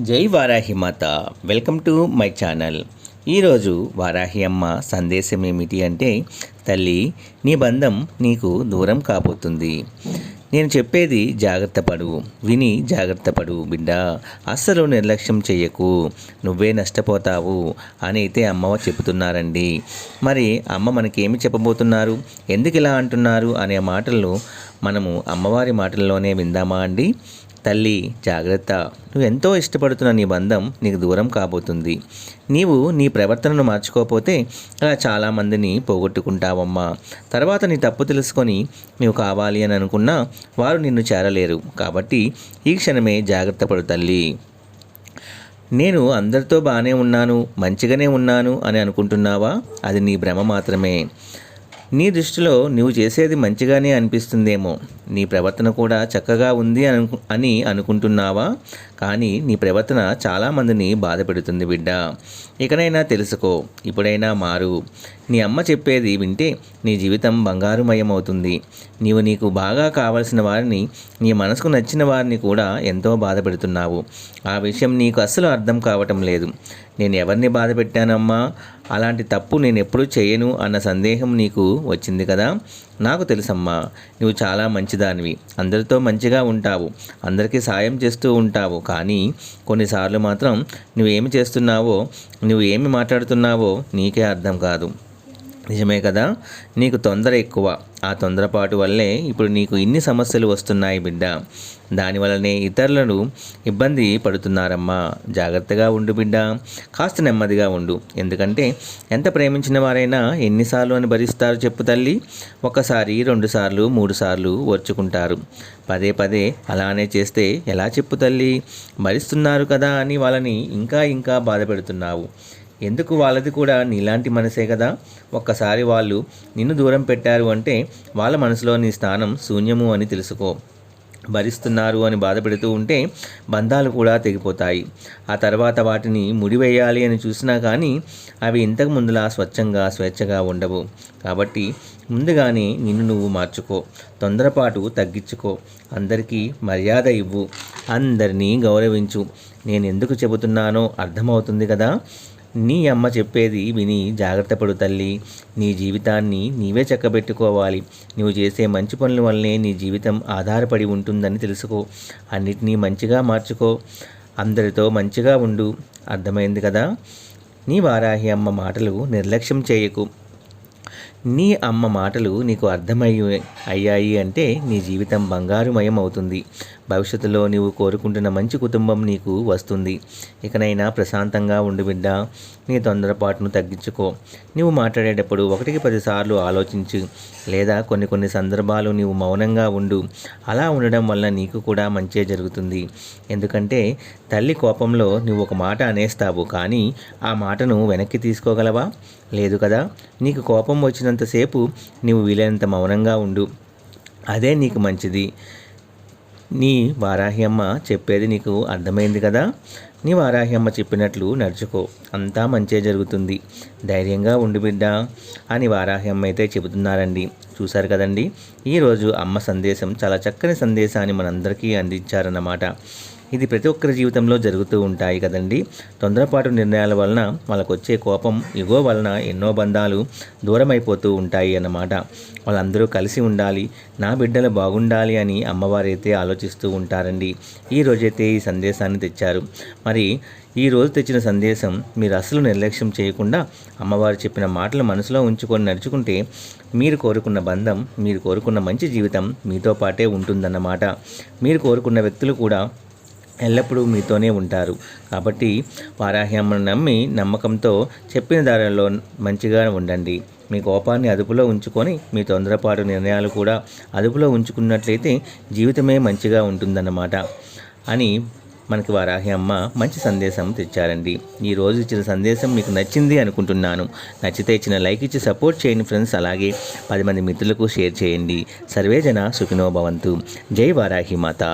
జై వారాహి మాత. Welcome to my channel. ఈరోజు వారాహి అమ్మ సందేశం ఏమిటి అంటే తల్లి నీ బంధం నీకు దూరం కాబోతుంది. నేను చెప్పేది జాగ్రత్త పడు విని జాగ్రత్త పడు బిడ్డ. అస్సలు నిర్లక్ష్యం చెయ్యకు నువ్వే నష్టపోతావు అని అయితే అమ్మ చెబుతున్నారండి. మరి అమ్మ మనకేమి చెప్పబోతున్నారు? ఎందుకు ఇలా అంటున్నారు అనే మాటలను మనము అమ్మవారి మాటల్లోనే విందామా అండి? తల్లి జాగ్రత్త. నువ్వు ఎంతో ఇష్టపడుతున్న నీ బంధం నీకు దూరం కాబోతుంది. నీవు నీ ప్రవర్తనను మార్చుకోకపోతే అలా చాలామందిని పోగొట్టుకుంటావమ్మా. తర్వాత నీ తప్పు తెలుసుకొని నీవు కావాలి అని అనుకున్నా వారు నిన్ను చేరలేరు. కాబట్టి ఈ క్షణమే జాగ్రత్త పడు తల్లి. నేను అందరితో బాగానే ఉన్నాను మంచిగానే ఉన్నాను అని అనుకుంటున్నావా? అది నీ భ్రమ మాత్రమే. నీ దృష్టిలో నువ్వు చేసేది మంచిగానే అనిపిస్తుందేమో. నీ ప్రవర్తన కూడా చక్కగా ఉంది అను అని అనుకుంటున్నావా? కానీ నీ ప్రవర్తన చాలామందిని బాధ పెడుతుంది బిడ్డ. ఇకనైనా తెలుసుకో ఇప్పుడైనా మారు. నీ అమ్మ చెప్పేది వింటే నీ జీవితం బంగారుమయం అవుతుంది నీవు నీకు బాగా కావలసిన వారిని నీ మనసుకు నచ్చిన వారిని కూడా ఎంతో బాధ పెడుతున్నావు. ఆ విషయం నీకు అస్సలు అర్థం కావటం లేదు. నేను ఎవరిని బాధ పెట్టానమ్మా? అలాంటి తప్పు నేను ఎప్పుడూ చేయను అన్న సందేహం నీకు వచ్చింది కదా? నాకు తెలుసమ్మా నువ్వు చాలా మంచిదానివి. అందరితో మంచిగా ఉంటావు. అందరికీ సాయం చేస్తూ ఉంటావు. కానీ కొన్నిసార్లు మాత్రం నువ్వేమి చేస్తున్నావో నువ్వు ఏమి మాట్లాడుతున్నావో నీకే అర్థం కాదు. నిజమే కదా? నీకు తొందర ఎక్కువ. ఆ తొందరపాటు వల్లే ఇప్పుడు నీకు ఇన్ని సమస్యలు వస్తున్నాయి బిడ్డ. దానివల్లనే ఇతరులను ఇబ్బంది పడుతున్నారమ్మా. జాగ్రత్తగా ఉండు బిడ్డ. కాస్త నెమ్మదిగా ఉండు. ఎందుకంటే ఎంత ప్రేమించిన వారైనా ఎన్నిసార్లు అని భరిస్తారు చెప్పు తల్లి. ఒకసారి రెండుసార్లు మూడుసార్లు ఓర్చుకుంటారు. పదే పదే అలానే చేస్తే ఎలా చెప్పు తల్లి? భరిస్తున్నారు కదా అని వాళ్ళని ఇంకా ఇంకా బాధ పెడుతున్నావు. ఎందుకు వాళ్ళది కూడా నీలాంటి మనసే కదా? ఒక్కసారి వాళ్ళు నిన్ను దూరం పెట్టారు అంటే వాళ్ళ మనసులో నీ స్థానం శూన్యము అని తెలుసుకో. భరిస్తున్నారు అని బాధపెడుతూ ఉంటే బంధాలు కూడా తెగిపోతాయి. ఆ తర్వాత వాటిని ముడివేయాలి అని చూసినా కానీ అవి ఇంతకు ముందులా స్వచ్ఛంగా స్వేచ్ఛగా ఉండవు. కాబట్టి ముందుగానే నిన్ను నువ్వు మార్చుకో. తొందరపాటు తగ్గించుకో. అందరికీ మర్యాద ఇవ్వు. అందరినీ గౌరవించు. నేను ఎందుకు చెబుతున్నానో అర్థమవుతుంది కదా? నీ అమ్మ చెప్పేది విని జాగ్రత్త పడు తల్లి. నీ జీవితాన్ని నీవే చక్కబెట్టుకోవాలి. నువ్వు చేసే మంచి పనుల వల్లనే నీ జీవితం ఆధారపడి ఉంటుందని తెలుసుకో. అన్నిటినీ మంచిగా మార్చుకో. అందరితో మంచిగా ఉండు. అర్థమైంది కదా? నీ వారాహి అమ్మ మాటలు నిర్లక్ష్యం చేయకు. నీ అమ్మ మాటలు నీకు అర్థమయ్యి అయ్యాయి అంటే నీ జీవితం బంగారుమయం అవుతుంది భవిష్యత్తులో నీవు కోరుకుంటున్న మంచి కుటుంబం నీకు వస్తుంది. ఇకనైనా ప్రశాంతంగా ఉండు బిడ్డ. నీ తొందరపాటును తగ్గించుకో. నీవు మాట్లాడేటప్పుడు ఒకటికి పదిసార్లు ఆలోచించు. లేదా కొన్ని కొన్ని సందర్భాలు నీవు మౌనంగా ఉండు. అలా ఉండడం వల్ల నీకు కూడా మంచే జరుగుతుంది. ఎందుకంటే తల్లి కోపంలో నువ్వు ఒక మాట అనేస్తావు. కానీ ఆ మాటను వెనక్కి తీసుకోగలవా? లేదు కదా. నీకు కోపం వచ్చినంతసేపు నీవు వీలైనంత మౌనంగా ఉండు. అదే నీకు మంచిది. నీ వారాహ్యమ్మ చెప్పేది నీకు అర్థమైంది కదా? నీ వారాహ్యమ్మ చెప్పినట్లు నడుచుకో. అంతా మంచే జరుగుతుంది. ధైర్యంగా ఉండి బిడ్డ. అని వారాహ్యమ్మ అయితే చెబుతున్నారండి. చూశారు కదండి? ఈరోజు అమ్మ సందేశం చాలా చక్కని సందేశాన్ని మనందరికీ అందించారన్నమాట. ఇది ప్రతి ఒక్కరి జీవితంలో జరుగుతూ ఉంటాయి కదండి. తొందరపాటు నిర్ణయాల వలన వాళ్ళకు వచ్చే కోపం ఇగో వలన ఎన్నో బంధాలు దూరం అయిపోతూ ఉంటాయి అన్నమాట. వాళ్ళందరూ కలిసి ఉండాలి నా బిడ్డలు బాగుండాలి అని అమ్మవారైతే ఆలోచిస్తూ ఉంటారండి. ఈ రోజైతే ఈ సందేశాన్ని తెచ్చారు. మరి ఈ రోజు తెచ్చిన సందేశం మీరు అసలు నిర్లక్ష్యం చేయకుండా అమ్మవారు చెప్పిన మాటలు మనసులో ఉంచుకొని నడుచుకుంటే మీరు కోరుకున్న బంధం మీరు కోరుకున్న మంచి జీవితం మీతో పాటే ఉంటుందన్నమాట. మీరు కోరుకున్న వ్యక్తులు కూడా ఎల్లప్పుడూ మీతోనే ఉంటారు. కాబట్టి వారాహ్యమ్మను నమ్మి నమ్మకంతో చెప్పిన దారిలో మంచిగా ఉండండి. మీ కోపాన్ని అదుపులో ఉంచుకొని మీ తొందరపాటు నిర్ణయాలు కూడా అదుపులో ఉంచుకున్నట్లయితే జీవితమే మంచిగా ఉంటుందన్నమాట అని మనకి వారాహి అమ్మ మంచి సందేశం తెచ్చారండి. ఈ రోజు ఇచ్చిన సందేశం మీకు నచ్చింది అనుకుంటున్నాను. నచ్చితే ఇచ్చిన లైక్ ఇచ్చి సపోర్ట్ చేయండి ఫ్రెండ్స్. అలాగే పది మంది మిత్రులకు షేర్ చేయండి. సర్వేజన సుఖినో భవంతు. జై వారాహి మాత.